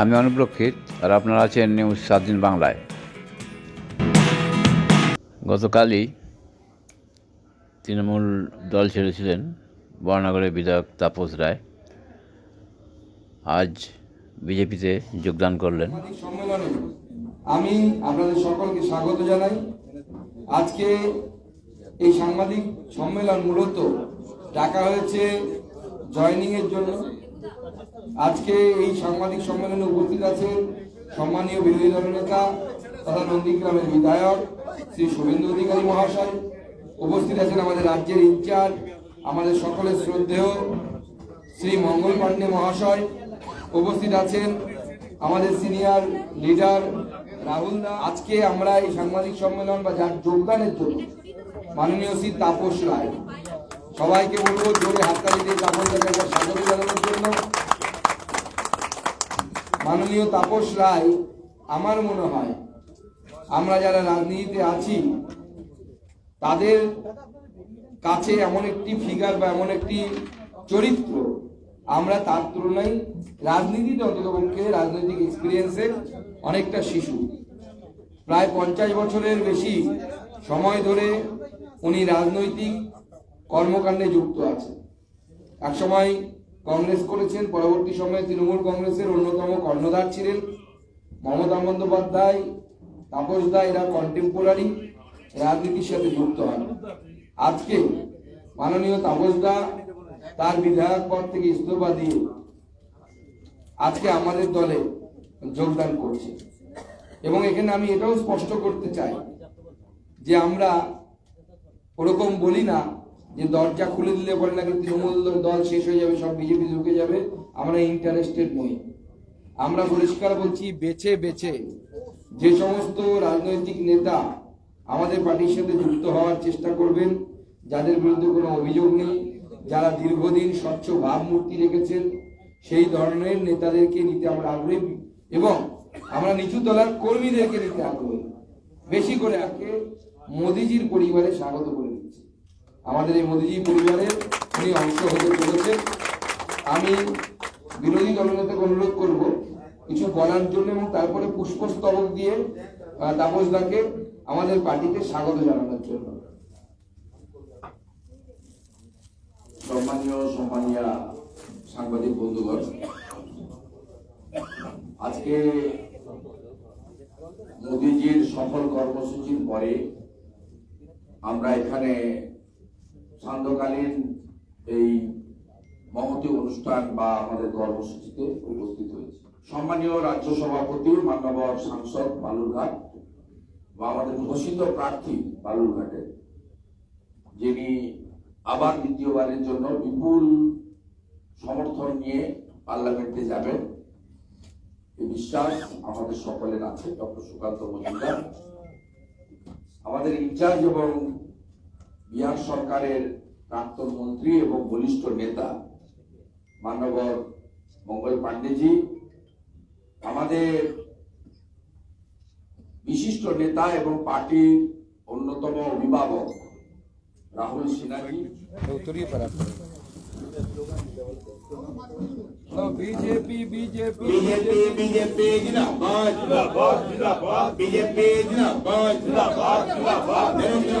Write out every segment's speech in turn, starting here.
আমি অনুপ্রক্ষিত আর আপনারা আছেন নিউজ সাত দিন বাংলায়। গতকালই তৃণমূল দল ছেড়েছিলেন বর্ণাগরের বিধায়ক তাপস রায়। আজ বিজেপিতে যোগদান করলেন। আমি আপনাদের সকলকে স্বাগত জানাই। আজকে এই সাংবাদিক সম্মেলন মূলত ডাকা হয়েছে জয়নিং এর জন্য। আজকে এই সাংবাদিক সম্মেলনে উপস্থিত আছেন সম্মানীয় বিরোধী দলনেতা তথা নন্দীগ্রামের বিধায়ক শ্রী শুভেন্দু অধিকারী মহাশয়। উপস্থিত আছেন আমাদের রাজ্যের ইনচার্জ, আমাদের সকলের শ্রদ্ধেয় শ্রী মঙ্গল পাণ্ডে মহাশয়। উপস্থিত আছেন আমাদের সিনিয়র লিডার রাহুল দা। আজকে আমরা এই সাংবাদিক সম্মেলন বা যার যোগদানের জন্য মাননীয় শ্রী তাপস রায় সবাইকে বলব জোরে হাততালি দিয়ে তাপস রায়কে একবার স্বাগত জানানোর জন্য। মাননীয় তাপস রায়, আমার মনে হয় আমরা যারা রাজনীতিতে আছি, তাদের কাছে এমন একটি ফিগার বা এমন একটি চরিত্র, আমরা তার তুলনায় রাজনীতিতে অন্ততপক্ষে রাজনৈতিক এক্সপিরিয়েন্সে অনেকটা শিশু। প্রায় পঞ্চাশ বছরের বেশি সময় ধরে উনি রাজনৈতিক কর্মকাণ্ডে যুক্ত আছেন একসময় কংগ্রেস করেছেন, পরবর্তী সময়ে তৃণমূল কংগ্রেসের অন্যতম কর্ণধার ছিলেন মমতা বন্দ্যোপাধ্যায়, তাপস দা, এরা কন্টেম্পোরারি রাজনীতির সাথে যুক্ত হন। আজকে মাননীয় তাপস দা তার বিধায়ক পদ থেকে ইস্তফা দিয়ে আজকে আমাদের দলে যোগদান করছে। এবং এখানে আমি এটাও স্পষ্ট করতে চাই যে আমরা ওরকম বলি না যে দরজা খুলে দিলে পরে নাকি তৃণমূল দল শেষ হয়ে যাবে, সব বিজেপি ঢুকে যাবে, আমরা ইন্টারেস্টেড নই। আমরা পরিষ্কার বলছি, বেছে বেছে। যে সমস্ত রাজনৈতিক নেতা আমাদের পার্টির সাথে যুক্ত হওয়ার চেষ্টা করবেন, যাদের বিরুদ্ধে কোনো অভিযোগ নেই, যারা দীর্ঘদিন স্বচ্ছ ভাবমূর্তি রেখেছেন, সেই ধরনের নেতাদেরকে নিতে আমরা আগ্রহী। এবং আমরা নিচু তলার কর্মীদেরকে নিতে আগ্রহী। বেশি করে আজকে মোদিজির পরিবারে স্বাগত করে দিচ্ছি। আমাদের এই মোদিজি পরিবারের উনি অংশ হতে চলেছেন। আমি বিরোধী দলনেতাকে অনুরোধ করব কিছু বলার জন্য এবং তারপরে পুষ্পস্তবক দিয়ে আহ, তাপস দাকে আমাদের পার্টিতে স্বাগত জানানোর জন্য। সম্মানীয় সম্মানীয় সাংবাদিক বন্ধুগণ আজকে মোদিজির সফল কর্মসূচির পরে আমরা এখানে সান্ধ্যকালীন এই মহতি অনুষ্ঠান বা আমাদের কর্মসূচিতে উপস্থিত হয়েছে। সম্মানীয় রাজ্য সভাপতি, মান্যবর সাংসদ বালুরঘাট বা আমাদের ঘোষিত প্রার্থী বালুরঘাটের যিনি আবার দ্বিতীয়বারের জন্য বিপুল সমর্থন নিয়ে পার্লামেন্টে যাবেন। এই বিশ্বাস আমাদের সকলের আছে, ডক্টর সুকান্ত মজুমদার। আমাদের ইনচার্জ এবং বিহার সরকারের প্রাক্তন মন্ত্রী এবং বলিষ্ঠ নেতা মান্যবর মঙ্গল পাণ্ডেজি আমাদের বিশিষ্ট নেতা এবং পার্টির অন্যতম অভিভাবক Rahul Sinha ji BJP BJP BJP BJP जिंदाबाद जिंदाबाद जिंदाबाद बीजेपी जिंदाबाद जिंदाबाद जिंदाबाद नरेंद्र मोदी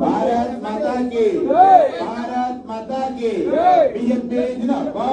भारत माता की भारत माता की। बीजेपी